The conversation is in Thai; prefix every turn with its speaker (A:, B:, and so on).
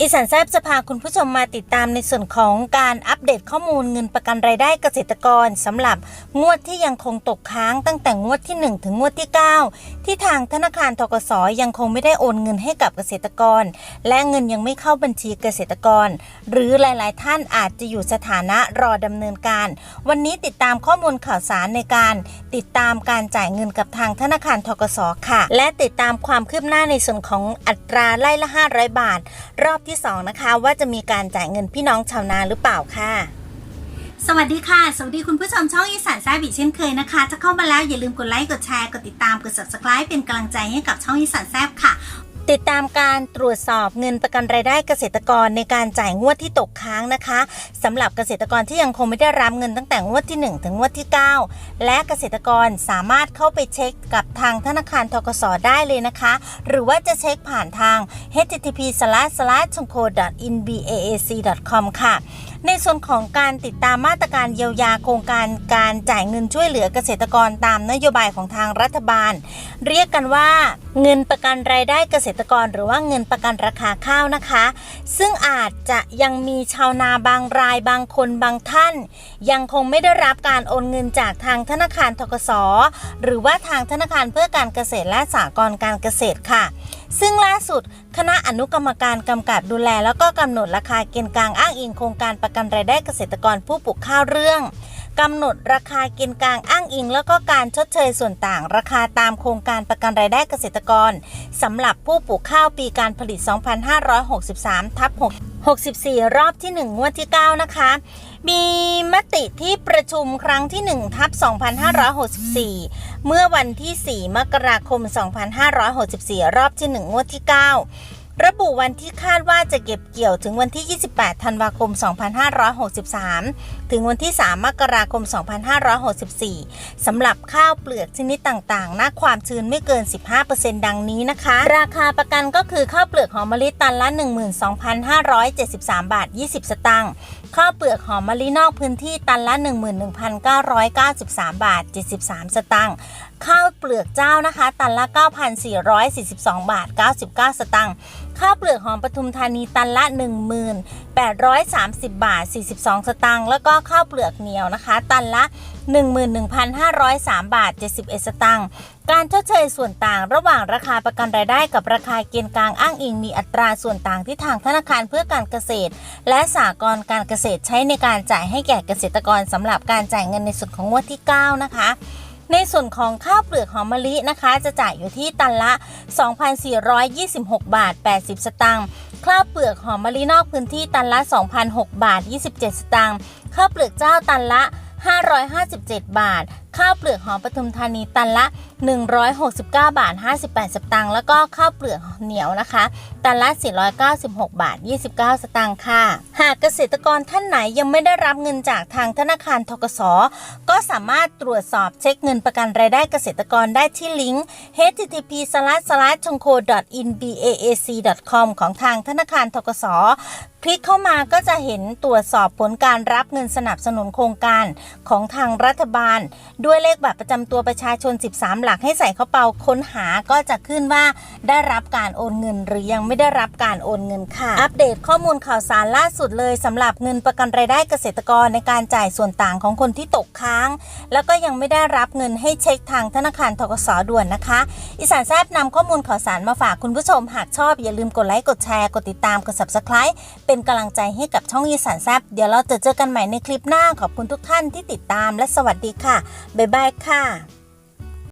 A: อีสานแซบจะพาคุณผู้ชมมาติดตามในส่วนของการอัปเดตข้อมูลเงินประกันรายได้เกษตรกรสำหรับงวดที่ยังคงตกค้างตั้งแต่งวดที่ 1 ถึงงวดที่ 9 ที่ทางธนาคารทกสยังคงไม่ได้โอนเงินให้กับเกษตรกร และเงินยังไม่เข้าบัญชีเกษตรกร หรือหลาย ๆ ท่านอาจจะอยู่สถานะรอดำเนินการ วันนี้ติดตามข้อมูลข่าวสารในการ ติดตามการจ่ายเงินกับทางธนาคารทกสค่ะ และติดตามความคืบหน้าในส่วนของอัตราไล่ละ 500 บาท รอบที่ 2 นะคะ ว่าจะมีการจ่ายเงินพี่น้องชาวนาหรือเปล่าค่ะ สวัสดีค่ะ สวัสดีคุณผู้ชมช่องอีสานแซ่บอีกเช่นเคยนะคะ ถ้าเข้ามาแล้วอย่าลืมกดไลค์กดแชร์กดติดตามกด subscribe เป็นกำลังใจให้กับช่องอีสานแซ่บค่ะ ติดตามการตรวจสอบเงินประกันรายได้เกษตรกรในการจ่ายงวดที่ตกค้างนะคะสำหรับเกษตรกรที่ยังคงไม่ได้รับเงินตั้งแต่งวดที่ 1 ถึงงวดที่ 9 และเกษตรกรสามารถเข้าไปเช็คกับทางธนาคารทกสได้เลยนะคะ หรือว่าจะเช็คผ่านทาง http c h o n k o in baac com ค่ะ ในส่วนของการติดตามมาตรการเยียวยาโครงการการจ่ายเงินช่วยเหลือเกษตรกรตามนโยบายของทางรัฐบาล เรียกกันว่า เงินประกันรายได้เกษตรกร หรือว่าเงินประกันราคาข้าวนะคะ ซึ่งอาจจะยังมีชาวนาบางรายบางคนบางท่าน ยังคงไม่ได้รับการโอนเงินจากทางธนาคารทกสหรือว่าทางธนาคารเพื่อการเกษตรและสหกรณ์การเกษตรค่ะ ซึ่งล่าสุด คณะอนุกรรมการกำกับดูแล แล้วก็กำหนดราคาเกณฑ์กลางอ้างอิงโครงการประกันรายได้เกษตรกรผู้ปลูกข้าวเรื่องกำหนดราคาเกณฑ์กลางอ้างอิง แล้วก็การชดเชยส่วนต่าง ราคาตามโครงการประกันรายได้เกษตรกรสำหรับผู้ปลูกข้าวปีการผลิต 2563 ทับ6 64 รอบที่ 1 งวดที่ 9 นะคะ มี มติที่ประชุมครั้งที่1ทับ2564 เมื่อวันที่ 4 มกราคม 2564 รอบที่ 1 งวดที่ 9 ระบุวันที่คาดว่าจะเก็บเกี่ยวถึงวันที่ 28 ธันวาคม 2563 ถึงวันที่ 3 มกราคม 2564 สำหรับข้าวเปลือกชนิดต่างๆ หน้าความชื้นไม่เกิน 15%ดังนี้นะคะ ราคาประกันก็คือข้าวเปลือกหอมมะลิตันละ 12,573 บาท 20 สตางค์ข้าวเปลือกหอมมะลินอกพื้นที่ตันละ 11,993 บาท 73 สตางค์ข้าวเปลือกเจ้านะคะ ตันละ 9,442 บาท 99 สตางค์ข้าวเปลือกหอมปทุมธานีตันละ 1,830 บาท 42 สตางค์แล้วก็ข้าวเปลือกเหนียวนะคะ ตันละ 11,503 บาท 71 สตางค์การชดเชยส่วนต่างระหว่างราคาประกันรายได้กับราคาเกณฑ์กลางอ้างอิงมีอัตราส่วนต่างที่ทางธนาคารเพื่อการเกษตร และสหกรณ์การเกษตรใช้ในการจ่ายให้แก่เกษตรกรสำหรับการจ่ายเงินในส่วนของงวดที่ 9 นะคะในส่วนของข้าวเปลือกหอมมะลินะคะ จะจ่ายอยู่ที่ตันละ 2,426 บาท 80 สตางค์ข้าวเปลือกหอมมะลินอกพื้นที่ตันละ2,006บาท 27 สตางค์ข้าวเปลือกเจ้าตันละ 557 บาทข้าวเปลือกหอมปทุมธานีตันละ 169 บาท 58 สตางค์แล้วก็ข้าวเปลือกเหนียวนะคะ ตันละ 496 บาท 29 สตางค์ค่ะ หากเกษตรกรท่านไหนยังไม่ได้รับเงินจากทางธนาคารทกสก็สามารถตรวจสอบเช็คเงินประกันรายได้เกษตรกรได้ที่ลิงก์ http c h o n k o in baac com ของทางธนาคารทกสคลิกเข้ามาก็จะเห็นตรวจสอบผลการรับเงินสนับสนุนโครงการของทางรัฐบาลด้วยเลขบัตรประจำตัวประชาชน 13 หลักให้ใส่เข้าเป๋าค้นหาก็จะขึ้นว่าได้รับการโอนเงิน หรือยังไม่ได้รับการโอนเงินค่ะ อัปเดตข้อมูลข่าวสารล่าสุดเลยสำหรับเงินประกันรายได้เกษตรกรในการจ่ายส่วนต่างของคนที่ตกค้าง แล้วก็ยังไม่ได้รับเงินให้เช็คทางธนาคารทกสด่วนนะคะ อีสานแซบนำข้อมูลข่าวสารมาฝากคุณผู้ชมหากชอบ อย่าลืมกดไลค์กดแชร์กดติดตามกด subscribe เป็นกำลังใจให้กับช่องอีสานแซบเดี๋ยวเราจะเจอกันใหม่ในคลิปหน้าขอบคุณทุกท่านที่ติดตามและสวัสดีค่ะบ๊ายบายค่ะ